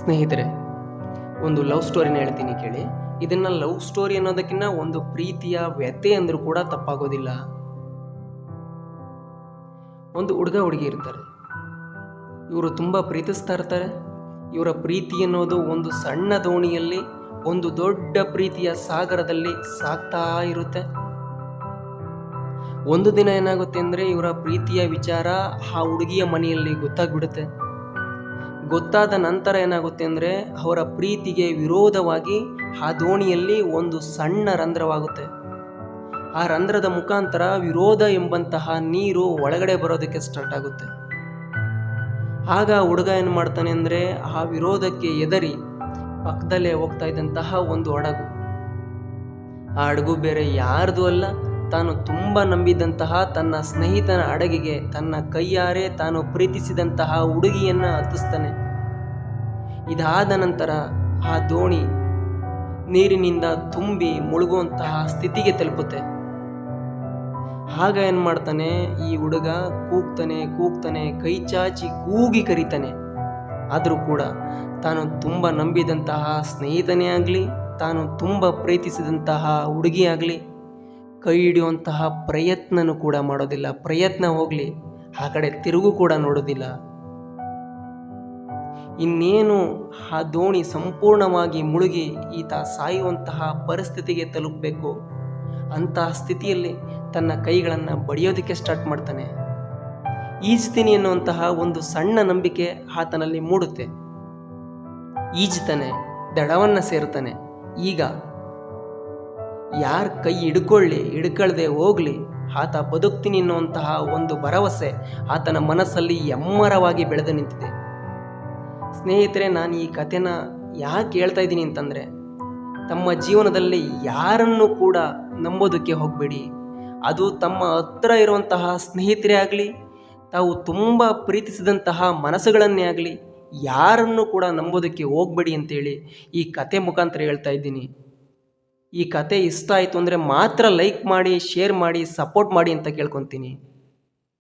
ಸ್ನೇಹಿತರೆ, ಒಂದು ಲವ್ ಸ್ಟೋರಿನ ಹೇಳ್ತೀನಿ ಕೇಳಿ. ಇದನ್ನು ಲವ್ ಸ್ಟೋರಿ ಅನ್ನೋದಕ್ಕಿಂತ ಒಂದು ಪ್ರೀತಿಯ ವ್ಯಥೆ ಅಂದರೂ ಕೂಡ ತಪ್ಪಾಗೋದಿಲ್ಲ. ಒಂದು ಹುಡುಗ ಹುಡುಗಿ ಇರ್ತಾರೆ. ಇವರು ತುಂಬ ಪ್ರೀತಿಸ್ತಾ ಇರ್ತಾರೆ. ಇವರ ಪ್ರೀತಿ ಅನ್ನೋದು ಒಂದು ಸಣ್ಣ ದೋಣಿಯಲ್ಲಿ, ಒಂದು ದೊಡ್ಡ ಪ್ರೀತಿಯ ಸಾಗರದಲ್ಲಿ ಸಾಗ್ತಾ ಇರುತ್ತೆ. ಒಂದು ದಿನ ಏನಾಗುತ್ತೆ ಅಂದರೆ ಇವರ ಪ್ರೀತಿಯ ವಿಚಾರ ಆ ಹುಡುಗಿಯ ಮನೆಯಲ್ಲಿ ಗೊತ್ತಾಗ್ಬಿಡುತ್ತೆ. ಗೊತ್ತಾದ ನಂತರ ಏನಾಗುತ್ತೆ ಅಂದರೆ ಅವರ ಪ್ರೀತಿಗೆ ವಿರೋಧವಾಗಿ ಆ ದೋಣಿಯಲ್ಲಿ ಒಂದು ಸಣ್ಣ ರಂಧ್ರವಾಗುತ್ತೆ. ಆ ರಂಧ್ರದ ಮುಖಾಂತರ ವಿರೋಧ ಎಂಬಂತಹ ನೀರು ಒಳಗಡೆ ಬರೋದಕ್ಕೆ ಸ್ಟಾರ್ಟ್ ಆಗುತ್ತೆ. ಆಗ ಹುಡುಗ ಏನು ಮಾಡ್ತಾನೆ ಅಂದರೆ ಆ ವಿರೋಧಕ್ಕೆ ಎದರಿ ಪಕ್ಕದಲ್ಲೇ ಹೋಗ್ತಾ ಇದ್ದಂತಹ ಒಂದು ಹಡಗು. ಆ ಹಡಗು ಬೇರೆ ಯಾರ್ದು ಅಲ್ಲ. ತಾನು ತುಂಬ ನಂಬಿದಂತಹ ತನ್ನ ಸ್ನೇಹಿತನ ಅಡಗಿಗೆ ತನ್ನ ಕೈಯಾರೆ ತಾನು ಪ್ರೀತಿಸಿದಂತಹ ಹುಡುಗಿಯನ್ನು ಹತ್ತಿಸ್ತಾನೆ. ಇದಾದ ನಂತರ ಆ ದೋಣಿ ನೀರಿನಿಂದ ತುಂಬಿ ಮುಳುಗುವಂತಹ ಸ್ಥಿತಿಗೆ ತಲುಪುತ್ತೆ. ಆಗ ಏನು ಮಾಡ್ತಾನೆ, ಈ ಹುಡುಗ ಕೂಗ್ತಾನೆ ಕೂಗ್ತಾನೆ, ಕೈ ಚಾಚಿ ಕೂಗಿ ಕರೀತಾನೆ. ಆದರೂ ಕೂಡ ತಾನು ತುಂಬ ನಂಬಿದಂತಹ ಸ್ನೇಹಿತನೇ ಆಗಲಿ, ತಾನು ತುಂಬ ಪ್ರೀತಿಸಿದಂತಹ ಹುಡುಗಿ ಆಗಲಿ ಕೈ ಹಿಡಿಯುವಂತಹ ಪ್ರಯತ್ನನೂ ಕೂಡ ಮಾಡೋದಿಲ್ಲ. ಪ್ರಯತ್ನ ಹೋಗಲಿ, ಆ ಕಡೆ ತಿರುಗು ಕೂಡ ನೋಡೋದಿಲ್ಲ. ಇನ್ನೇನು ಆ ದೋಣಿ ಸಂಪೂರ್ಣವಾಗಿ ಮುಳುಗಿ ಈತ ಸಾಯುವಂತಹ ಪರಿಸ್ಥಿತಿಗೆ ತಲುಪಬೇಕು. ಅಂತಹ ಸ್ಥಿತಿಯಲ್ಲಿ ತನ್ನ ಕೈಗಳನ್ನು ಬಡಿಯೋದಕ್ಕೆ ಸ್ಟಾರ್ಟ್ ಮಾಡ್ತಾನೆ. ಈಜ್ತೀನಿ ಎನ್ನುವಂತಹ ಒಂದು ಸಣ್ಣ ನಂಬಿಕೆ ಆತನಲ್ಲಿ ಮೂಡುತ್ತೆ. ಈಜ್ತಾನೆ, ದಡವನ್ನು ಸೇರ್ತಾನೆ. ಈಗ ಯಾರ ಕೈ ಹಿಡ್ಕೊಳ್ಳಿ, ಹಿಡ್ಕೊಳ್ದೆ ಹೋಗಲಿ. ಆತ ಬದುಕ್ತೀನಿ ಅನ್ನುವಂತಹ ಒಂದು ಭರವಸೆ ಆತನ ಮನಸ್ಸಲ್ಲಿ ಎಮ್ಮರವಾಗಿ ಬೆಳೆದು ನಿಂತಿದೆ. ಸ್ನೇಹಿತರೆ, ನಾನು ಈ ಕಥೆನ ಯಾಕೆ ಹೇಳ್ತಾ ಇದ್ದೀನಿ ಅಂತಂದರೆ, ತಮ್ಮ ಜೀವನದಲ್ಲಿ ಯಾರನ್ನು ಕೂಡ ನಂಬೋದಕ್ಕೆ ಹೋಗಬೇಡಿ. ಅದು ತಮ್ಮ ಹತ್ರ ಇರುವಂತಹ ಸ್ನೇಹಿತರೇ ಆಗಲಿ, ತಾವು ತುಂಬ ಪ್ರೀತಿಸಿದಂತಹ ಮನಸ್ಸುಗಳನ್ನೇ ಆಗಲಿ, ಯಾರನ್ನು ಕೂಡ ನಂಬೋದಕ್ಕೆ ಹೋಗಬೇಡಿ ಅಂತೇಳಿ ಈ ಕತೆ ಮುಖಾಂತರ ಹೇಳ್ತಾ ಇದ್ದೀನಿ. ಈ ಕತೆ ಇಷ್ಟ ಆಯಿತು ಅಂದರೆ ಮಾತ್ರ ಲೈಕ್ ಮಾಡಿ ಶೇರ್ ಮಾಡಿ ಸಪೋರ್ಟ್ ಮಾಡಿ ಅಂತ ಕೇಳ್ಕೊತೀನಿ.